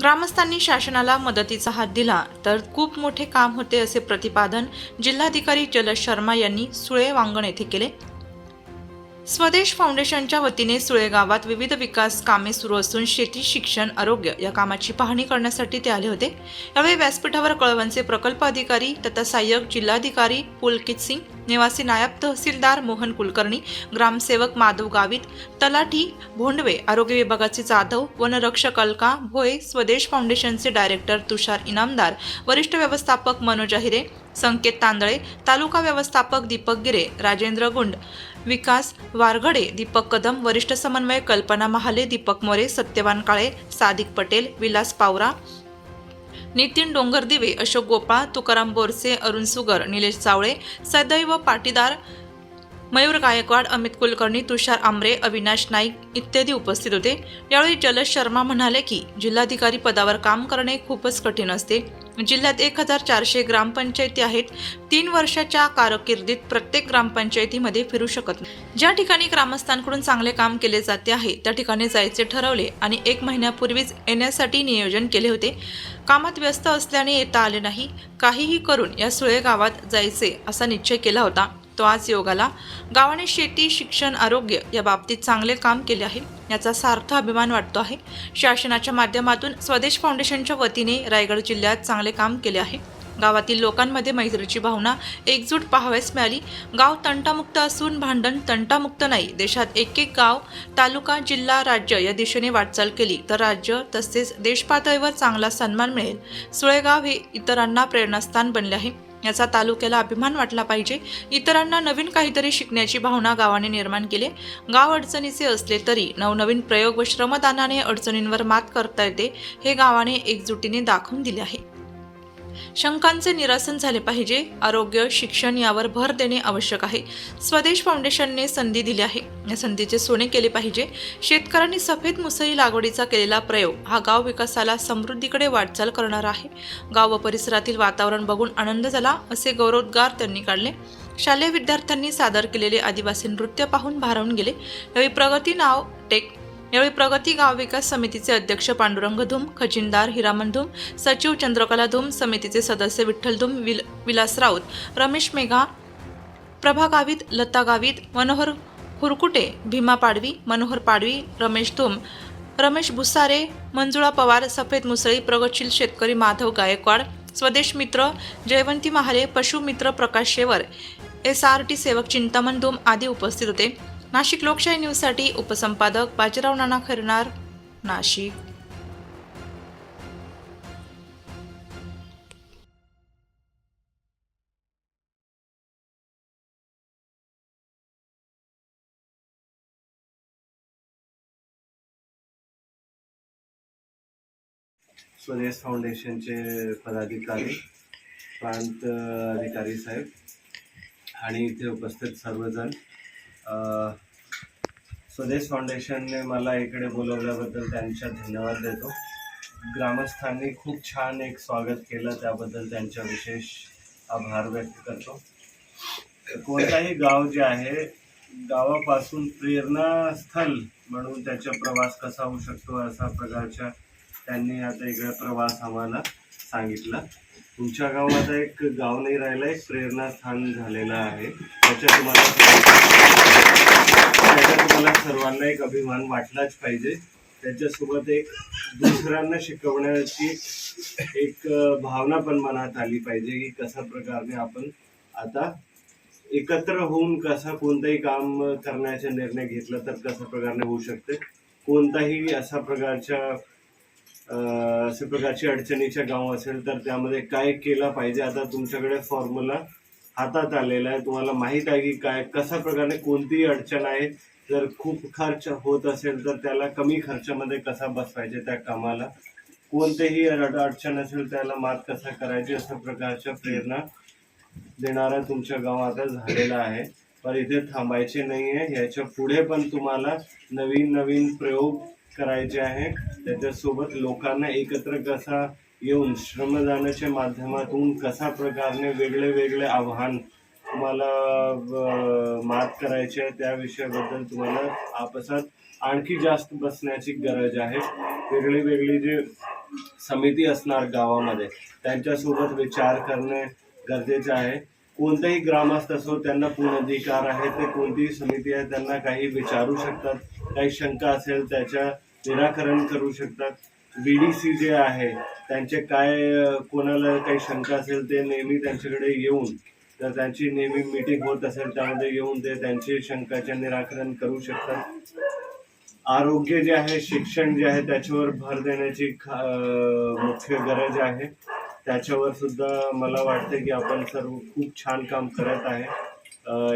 ग्रामस्थांनी शासनाला मदतीचा हात दिला तर खूप मोठे काम होते असे प्रतिपादन जिल्हाधिकारी जलज शर्मा यांनी सुळे वांगण येथे केले. स्वदेश फाउंडेशनच्या वतीने सुळे गावात विविध विकास कामे सुरू असून शेती शिक्षण आरोग्य या कामाची पाहणी करण्यासाठी ते आले होते. यावेळी व्यासपीठावर कळवणचे प्रकल्प अधिकारी तथा सहाय्यक जिल्हाधिकारी पुलकित सिंग निवासी नायब तहसीलदार मोहन कुलकर्णी ग्रामसेवक माधव गावित तलाठी भोंडवे आरोग्य विभागाचे जाधव वनरक्षक अलका भोये स्वदेश फाउंडेशनचे डायरेक्टर तुषार इनामदार वरिष्ठ व्यवस्थापक मनोज अहिरे संकेत तांदळे तालुका व्यवस्थापक दीपक गिरे राजेंद्र गुंड विकास वारघडे दीपक कदम वरिष्ठ समन्वय कल्पना महाले दीपक मोरे सत्यवान काळे सादिक पटेल विलास पावरा नितीन डोंगरदिवे अशोक गोपाळ तुकाराम बोरसे अरुण सुगर निलेश चावळे सदैव पाटीदार मयूर गायकवाड अमित कुलकर्णी तुषार आमरे अविनाश नाईक इत्यादी उपस्थित होते. यावेळी जलज शर्मा म्हणाले की जिल्हाधिकारी पदावर काम करणे खूपच कठीण असते. जिल्ह्यात एक हजार चारशे ग्रामपंचायती आहेत. तीन वर्षाच्या कारकिर्दीत प्रत्येक ग्रामपंचायतीमध्ये फिरू शकत नाही. ज्या ठिकाणी ग्रामस्थांकडून चांगले काम केले जाते आहे त्या ठिकाणी जायचे ठरवले आणि एक महिन्यापूर्वीच येण्यासाठी नियोजन केले होते. कामात व्यस्त असल्याने येता आले नाही. काहीही करून या सुळे गावात जायचे असा निश्चय केला होता. तो आज योगाला गावाने शेती शिक्षण आरोग्य या बाबतीत चांगले काम केले आहे. याचा सार्थ अभिमान वाटतो आहे. शासनाच्या माध्यमातून स्वदेश फाउंडेशनच्या वतीने रायगड जिल्ह्यात चांगले काम केले आहे. गावातील लोकांमध्ये मैत्रीची भावना एकजूट पाहावयास मिळाली. गाव तंटामुक्त असून भांडण तंटामुक्त नाही. देशात एक एक गाव तालुका जिल्हा राज्य या दिशेने वाटचाल केली तर राज्य तसेच देशपातळीवर चांगला सन्मान मिळेल. सुळेगाव हे इतरांना प्रेरणास्थान बनले आहे. याचा तालुक्याला अभिमान वाटला पाहिजे. इतरांना नवीन काहीतरी शिकण्याची भावना गावाने निर्माण केली. गाव अडचणीचे असले तरी नवनवीन प्रयोग व श्रमदानाने अडचणींवर मात करता येते हे गावाने एकजुटीने दाखवून दिले आहे. शंकांचे निरासन झाले पाहिजे. आरोग्य शिक्षण यावर भर देणे आवश्यक आहे. स्वदेश फाउंडेशनने संधी दिली आहे. या संधीचे सोने केले पाहिजे. शेतकऱ्यांनी सफेद मुसळी लागवडीचा केलेला प्रयोग हा गाव विकासाला समृद्धीकडे वाटचाल करणार आहे. गाव व परिसरातील वातावरण बघून आनंद झाला असे गौरवोद्गार त्यांनी काढले. शालेय विद्यार्थ्यांनी सादर केलेले आदिवासी नृत्य पाहून भारावून गेले. यावेळी प्रगती नाव टेक यावेळी प्रगती गाव विकास समितीचे अध्यक्ष पांडुरंग धूम खजिनदार हिरामन धूम सचिव चंद्रकला धूम समितीचे सदस्य विठ्ठल धूम विल विलास राऊत रमेश मेघा प्रभा गावित लता गावित मनोहर हुरकुटे भीमा पाडवी मनोहर पाडवी रमेश धूम रमेश भुसारे मंजुळा पवार सफेद मुसळी प्रगतशील शेतकरी माधव गायकवाड स्वदेश मित्र Jaywanti Mahale पशुमित्र Prakash Shevar S R T सेवक चिंतामण धूम आदी उपस्थित होते. नाशिक लोकशाही न्यूजसाठी उपसंपादक बाजीराव नाना खरणार नाशिक. स्वदेश फाउंडेशनचे पदाधिकारी प्रांत अधिकारी साहेब आणि इथे उपस्थित सर्वजण. स्वदेश फाउंडेशनने मला इकडे बोलवल्याबद्दल त्यांच्या धन्यवाद देतो. ग्रामस्थांनी खूप छान एक स्वागत केलं त्याबद्दल त्यांच्या विशेष आभार व्यक्त करतो. कोणताही गाव जे आहे गावापासून प्रेरणास्थल म्हणून त्याचा प्रवास कसा होऊ शकतो अशा प्रकारच्या त्यांनी आता इकडे प्रवास आम्हाला सांगितला. तुमच्या गावात एक गाव नाही राहिलं एक प्रेरणास्थान झालेलं आहे. त्याच्या तुम्हाला त्याच्या तुम्हाला सर्वांना एक अभिमान वाटलाच पाहिजे. त्याच्यासोबत एक दुसऱ्यांना शिकवण्याची एक भावना पण मनात आली पाहिजे की कशा प्रकारे आपण आता एकत्र होऊन कसा कोणताही काम करण्याचा निर्णय घेतला तर कशा प्रकारे होऊ शकते? कोणताही अशा प्रकारच्या अशा प्रकारची अडचणीच्या गाव असेल तर त्यामध्ये काय केलं पाहिजे? आता तुमच्याकडे फॉर्म्युला हातात आलेला आहे. तुम्हाला माहीत आहे की काय कशा प्रकारे कोणतीही अडचण आहे जर खूप खर्च होत असेल तर त्याला कमी खर्चामध्ये कसा बसवायचे त्या कामाला? कोणतेही अडचण असेल त्याला मात कसा करायची अशा प्रकारच्या प्रेरणा देणारा तुमच्या गाव आता झालेला आहे. पण इथे थांबायचे नाही आहे याच्यापुढे पण तुम्हाला नवीन नवीन प्रयोग करायचे आहे त्याच्यासोबत लोकांना एकत्र कसा येऊन श्रमदानाच्या माध्यमातून कसा प्रकारे वेगळे वेगळे आव्हान तुम्हाला मात करायचे आहे त्या विषयाबद्दल तुम्हाला आपसात आणखी जास्त बसण्याची गरज आहे. वेगळी वेगळी जे समिती असणार गावामध्ये त्यांच्यासोबत विचार करणे गरजेचे आहे. कोणताही ग्रामस्थ असो त्यांना पूर्ण अधिकार आहे ते कोणतीही समिती आहे त्यांना काही विचारू शकतात काही शंका असेल त्याच्या निराकरण करू शकतात. बीडीसी जे आहे त्यांचे काय कोणाला काही शंका असेल ते नेहमी त्यांच्याकडे येऊन तर त्यांची नेहमी मीटिंग होत असेल त्यामध्ये येऊन ते त्यांचे शंकाचे निराकरण करू शकतात. आरोग्य जे आहे शिक्षण जे आहे त्याच्यावर भर देण्याची खा मुख्य गरज आहे. त्याच्यावर सुद्धा मला वाटतं की आपण सर्व खूप छान काम करत आहे.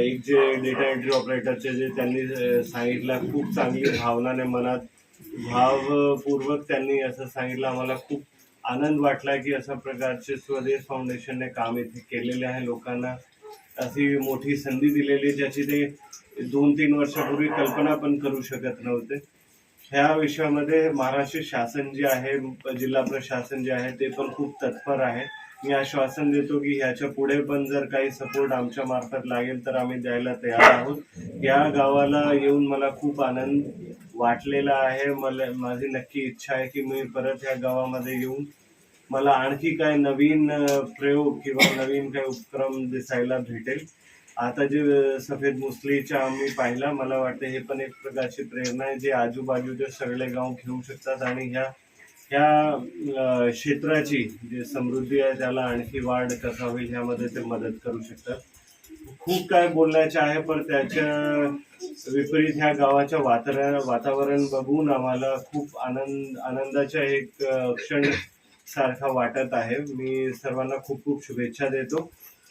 एक जे डेटा एंट्री ऑपरेटरचे जे त्यांनी सांगितलं खूप चांगली भावनाने मनात भावपूर्वक त्यांनी असं सांगितलं. आम्हाला खूप आनंद वाटला की अशा प्रकारचे स्वदेश फाउंडेशनने काम इथे केलेले आहे. लोकांना अशी मोठी संधी दिलेली आहे, ज्याची ते दोन तीन वर्षापूर्वी कल्पना पण करू शकत नव्हते. ह्या विषयामध्ये महाराष्ट्र शासन जे आहे जिल्हा प्रशासन जे आहे ते पण खूप तत्पर आहे. मी आश्वासन देतो की ह्याच्या पुढे पण जर काही सपोर्ट आमच्या मार्फत लागेल तर आम्ही द्यायला तयार आहोत. या गावाला येऊन मला खूप आनंद वाटलेला आहे. मला माझी नक्की इच्छा आहे की मी परत या गावामध्ये येऊन मला आणखी काय नवीन प्रयोग किंवा नवीन काही उपक्रम दिसायला भेटेल. आता जे सफेद मुसलीच्या आम्ही पाहिला मला वाटतं हे पण एक प्रकारची प्रेरणा आहे जे आजूबाजूचे सगळे गाव घेऊ शकतात आणि ह्या ह्या क्षेत्राची जी समृद्धी आहे त्याला आणखी वाढ कसा होईल ह्यामध्ये ते मदत करू शकतात. खूप काय बोलण्याचे आहे पण त्याच्या विपरीत ह्या गावाच्या वातावरण वातावरण बघून आम्हाला खूप आनंद आनंदाच्या एक क्षण सारखा वाटत आहे. मी सर्वांना खूप खूप शुभेच्छा देतो.